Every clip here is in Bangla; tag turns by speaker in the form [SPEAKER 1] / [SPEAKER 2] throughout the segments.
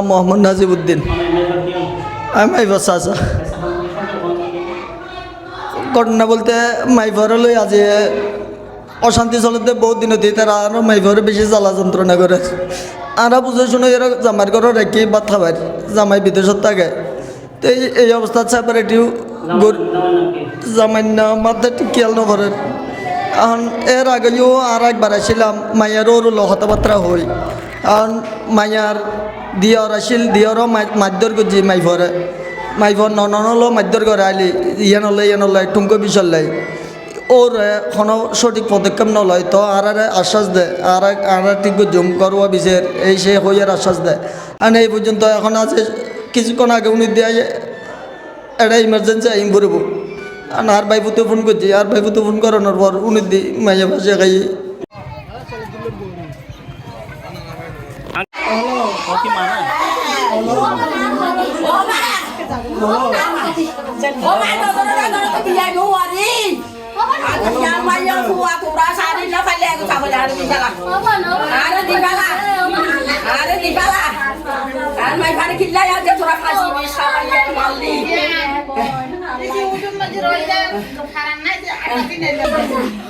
[SPEAKER 1] মোহাম্মদ নাজিবুদ্দিন ঘটনা বলতে মাইফর লই আজি অশান্তি চলতে বহুত দিন হতে তারা আরও মাইফর বেশি জ্বালা যন্ত্রণা করে। আরা বুঝে শুনে এরা জামাইয়ের ঘর রাখি বা খাবার জামাই বিদেশত থাকে। তো এই অবস্থা সেপারেটিও জামাই না মাথা ঠিক খেয়াল নকরে এখন এর আগেও আর একবার আসছিলাম মায়ের ওর কথাবার্তা হই মায়ার দিয়র আসিল দিয়রও মাধ্যর গুজি মাইফরে মাইফর ননলো মাধ্যর করে আইলি ইয়ে নলে ইয়ে নলে টুঙ্কো বিচল। লাই ওর কোনো সঠিক পদক্ষেপ নলয়, তো আর আশ্বাস দেয় আর আর ঠিক জুম করবা বিচার এই সে হইয়ার আশ্বাস দেয় আর এই পর্যন্ত এখন আছে, কিছুক্ষণ আগে উনি দিয়ে এটা ইমার্জেন্সি আইম পড়ব আর ভাইপুতে ফোন করছি আর ভাইপুতে ফোন করানোর পর উনি দি মাঝে মাঝে খাই
[SPEAKER 2] किल्ला या दे तुरा खाजी मी साला मालली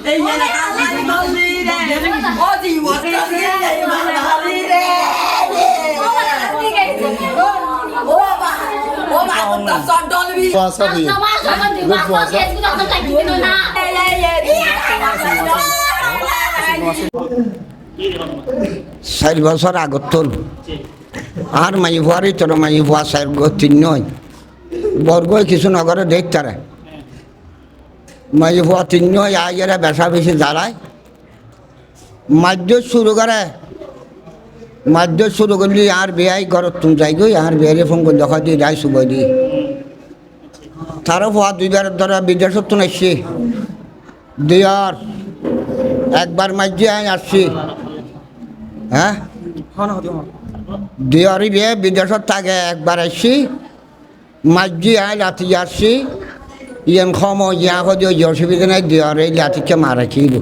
[SPEAKER 2] এই মালদি রে ও
[SPEAKER 3] দিওয়া রে
[SPEAKER 4] চার বছর আগত তোল আর মাই ভুয়ারি তোর মাই ভুয়া চার তিন নয় বর্গ কিছু নগরে দেখ তারা মাই ভুয়া তিন নয় আইয়ারা বেসা বেশি জ্বালায় মাদ্য শুরু করে মাদ্য শুরু করলি, আর বেয়াই ঘরত তুমি যাই গই আর বেয়ারে ফোন করে দেখা দিয়ে যাই শুভ দি তারও ভুয়া দুইবার ধরা বিদেশত তো নাইছি দুইবার একবার মাঝে আই আসছি। হ্যাঁ? দিয়ারি বিয়ে বিদেশত থাকে, একবার আসছি। মাঝি আই লাঠি আসছি। ইয়ান খম ইয়া হদি অসুবিধা নাই দিয়ারে লাঠিকে মারাছিল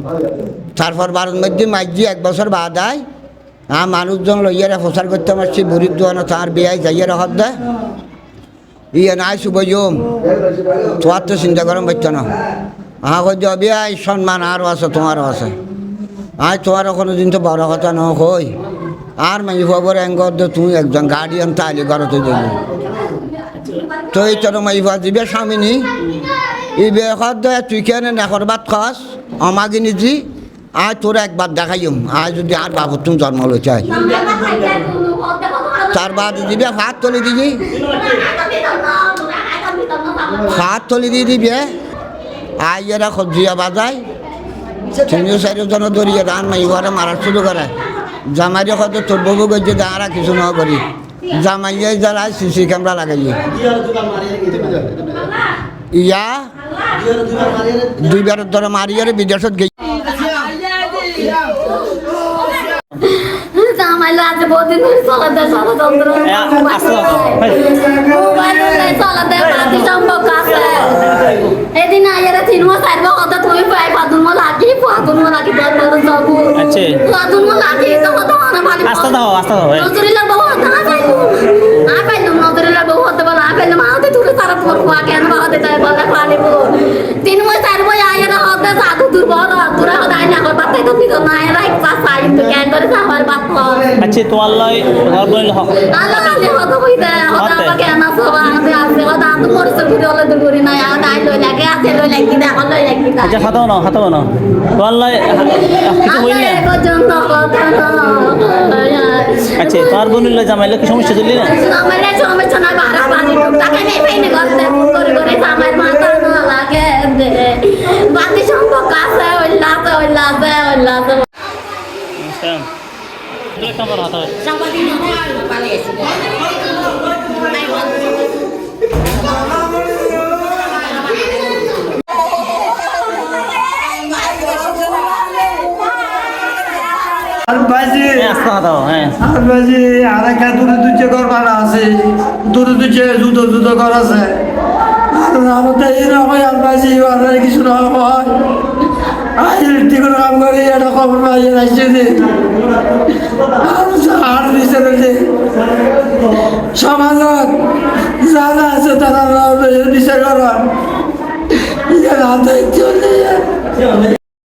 [SPEAKER 4] তারপর বারোর মধ্যে মাঝি এক বছর বাদ আয়। আ মানুষজন লইয়ারে প্রচার করতে পারছি, বুড়ির দোয়ানো তার বিয়ায় যাইয়ারে হদ দেয়। ইয়ে নাই শুভজম, তোমার তো চিন্তা করম পারছ না। আ হদি বিয়াই সম্মান আরও আছে, তোমারও আছে। আজ তোমার কোনো দিন তো বড় কথা ন হই। আর মাই খবর এঙ্গর দে তুই একজন গার্ডিয়ান তাইলে ঘরতে দেবি তো এই তোর মাই ভা দিবে স্বামিনী ই বেখত দে, তুই কেন নেখর বাদ খাস? আমাকে নিজি আজ তোর একবার দেখাইম। আজ যদি আর বাবু তুমি জন্ম লো চাই তার বাদ দিবে, হাত তুলে দিবি। হাত তুলে দিয়ে দিবে আজ এরা সবজিয়া বাজায়। তিনিও চারিজন ধরিয়ে ধান মাই ঘরে মারার শুরু করে। জামাইরে হয়তো তোর বউ গেছে দাঁড়া, কিছু না করি। জামাইয়ে জ্বালায় সিসি ক্যামেরা লাগাইয়ে। ইয়া? দুইবার ধরে মারিয়ে বিদেশত গেই
[SPEAKER 5] জামাইলো আছে বহুদিন ধরে চলাতে ষড়যন্ত্র মোবাইলে চলাতে পাতি সম্পর্ক আছে। এদিন আইয়ারে তিন মাস আইব কত তুমি পাই পাতুন মো লাগি পাতুন মো লাগি
[SPEAKER 6] আচ্ছা।
[SPEAKER 5] পাতুন মো লাগি তো কত মানে পালি
[SPEAKER 6] আস্তে দাও আস্তে দাও তোমার লাই ঘর বনিল হক
[SPEAKER 5] আল্লাহ কাছে কত কইতে হতা আমাকে আনা সবা আমাদের আছে হতা আমি মরিসের ভিতরে হলে দূর করি না আর আই লই লাগে আছে লই লাগি না হল লই লাগি না
[SPEAKER 6] আচ্ছা খাতাও না খাতাও না কিছু হইল? না
[SPEAKER 5] পর্যন্ত না
[SPEAKER 6] আচ্ছা তোমার বনিল জামাইলে কি সমস্যা চলি না?
[SPEAKER 5] আমার সমস্যা
[SPEAKER 6] দুই নম্বর হাতা হয়
[SPEAKER 2] Somebody know how to balance.
[SPEAKER 1] আর বাজি
[SPEAKER 6] আস্তে হ্যাঁ
[SPEAKER 1] আর একটা দূরে দুচে ঘর ভাড়া আছে। দূরে দুচে জুতো জুতো ঘর আছে। আর আমাদের এই রকম আর বাজি আর কিছু না হয়। আইডেন্টি কাম করে এটা খবর পাই আসছে যে দিছে যে
[SPEAKER 2] সমাজত যারা আছে তারা বিচার করার। ইয়ে হাতে